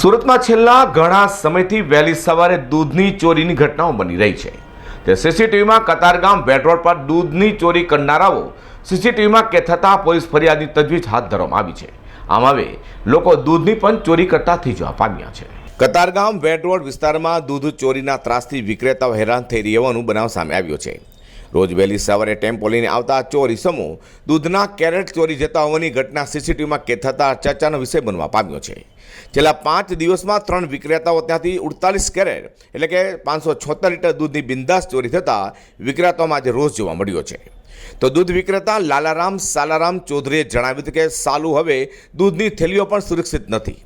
સુરતમાં છેલ્લા ઘણા સમયથી વહેલી સવારે દૂધની ચોરીની ઘટનાઓ બની રહી છે. તે સીસીટીવીમાં કતારગામ બેટ રોડ પર દૂધની ચોરી કરનારાઓ સીસીટીવીમાં કે થતાં પોલીસ ફરિયાદની તજવીજ હાથ ધરવામાં આવી છે. આમ હવે લોકો દૂધની પણ ચોરી કરતા થઈ જવા પામ્યા છે. કતારગામ વેટ રોડ વિસ્તારમાં દૂધ ચોરીના ત્રાસથી વિક્રેતાઓ હેરાન થઈ રહેવાનું બનાવ સામે આવ્યો છે. રોજ વહેલી સવારે ટેમ્પો લઈને આવતા ચોર ઇસમો દૂધના કેરેટ ચોરી જતા હોવાની ઘટના સીસીટીવીમાં કે થતાં ચર્ચાનો વિષય બનવા પામ્યો છે. છેલ્લા પાંચ દિવસમાં ત્રણ વિક્રેતાઓ ત્યાંથી ઉડતાલીસ કેરેટ એટલે કે પાંચસો છોતેર લીટર દૂધની બિંદાસ ચોરી થતાં વિક્રેતાઓમાં આજે રોષ જોવા મળ્યો છે. તો દૂધ વિક્રેતા લાલારામ સાલારામ ચૌધરીએ જણાવ્યું હતું કે સાલું હવે દૂધની થેલીઓ પણ સુરક્ષિત નથી.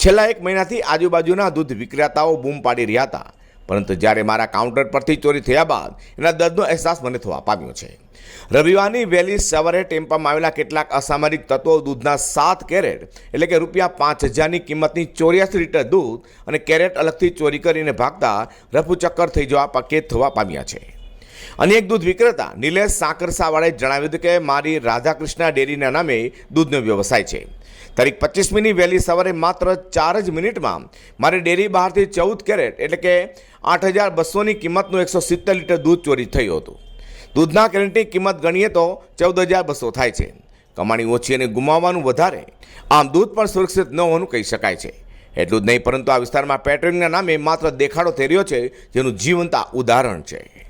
છેલ્લા એક મહિનાથી આજુબાજુના દૂધ વિક્રેતાઓ બૂમ પાડી રહ્યા હતા. પરંતુ જ્યારે મારા કાઉન્ટર પરથી ચોરી થયા બાદ એના દર્દનો અહેસાસ મને થવા પામ્યો છે. રવિવારની વહેલી સવારે ટેમ્પામાં આવેલા કેટલાક અસામરિક તત્વો, દૂધના સાત કેરેટ, એટલે કે રૂપિયા પાંચ હજારની કિંમતની ચોર્યાસી લીટર દૂધ અને કેરેટ અલગથી ચોરી કરીને ભાગતા રફુચક્કર થઈ જવા પકેત થવા પામ્યા છે. અને એક દૂધ વિક્રેતા નિલેશ સાંકરસાવાળાએ જણાવ્યું હતું કે મારી રાધાકૃષ્ણ ડેરીના નામે દૂધનો વ્યવસાય છે. તારીખ પચીસમીની વહેલી સવારે માત્ર ચાર જ મિનિટમાં મારી ડેરી બહારથી ચૌદ કેરેટ એટલે કે આઠ હજાર બસોની કિંમતનું એકસો સિત્તેર લીટર દૂધ ચોરી થયું હતું. દૂધના કેરેટની કિંમત ગણીએ તો ચૌદ હજાર બસો થાય છે. કમાણી ઓછી અને ગુમાવવાનું વધારે આમ દૂધ પણ સુરક્ષિત ન હોવાનું કહી શકાય છે. એટલું જ નહીં, પરંતુ આ વિસ્તારમાં પેટ્રોલિંગના નામે માત્ર દેખાડો થઈ રહ્યો છે, જેનું જીવંત ઉદાહરણ છે.